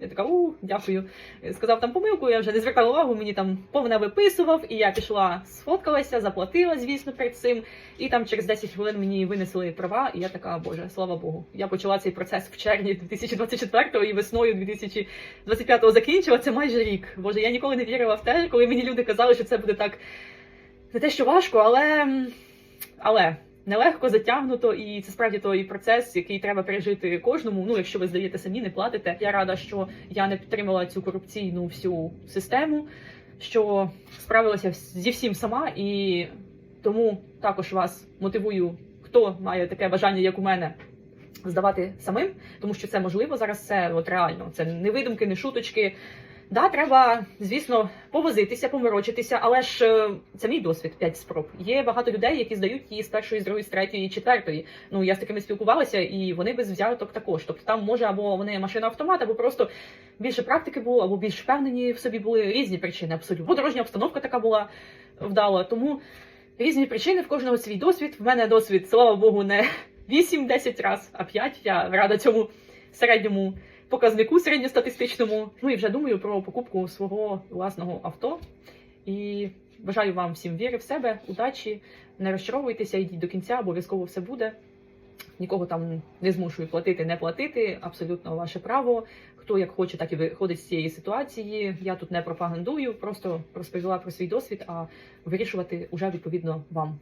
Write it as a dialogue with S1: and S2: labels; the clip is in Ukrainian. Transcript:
S1: Я така, у, дякую. Сказав там помилку, я вже не звертала увагу, мені там повне виписував, і я пішла, сфоткалася, заплатила, звісно, перед цим. І там через 10 хвилин мені винесли права, і я така, боже, слава Богу. Я почала цей процес в червні 2024-го і весною 2025-го закінчила. Це майже рік. Боже, я ніколи не вірила в те, коли мені люди казали, що це буде так не те, що важко, але. але. Нелегко затягнуто, і це справді той процес, який треба пережити кожному. Ну, якщо ви здаєте самі, не платите. Я рада, що я не підтримала цю корупційну всю систему, що справилася зі всім сама, і тому також вас мотивую, хто має таке бажання, як у мене. Здавати самим, тому що це можливо зараз. Це от реально. Це не видумки, не шуточки. Да, треба, звісно, повозитися, поморочитися, але ж е, це мій досвід 5 спроб. Є багато людей, які здають її з першої, з другої, з третьої, четвертої. Ну я з такими спілкувалася, і вони без взяток також. Тобто там може або вони машина автомат, або просто більше практики було, або більш впевнені в собі були різні причини. Абсолютно Бо дорожня обстановка така була вдала. Тому різні причини в кожного свій досвід. В мене досвід, слава Богу, не 8-10 раз, а 5. Я рада цьому середньому показнику середньостатистичному. Ну і вже думаю про покупку свого власного авто. І бажаю вам всім віри в себе, удачі, не розчаровуйтеся, йдіть до кінця, обов'язково все буде. Нікого там не змушую платити, не платити. Абсолютно ваше право. Хто як хоче, так і виходить з цієї ситуації. Я тут не пропагандую, просто розповіла про свій досвід, а вирішувати уже відповідно вам.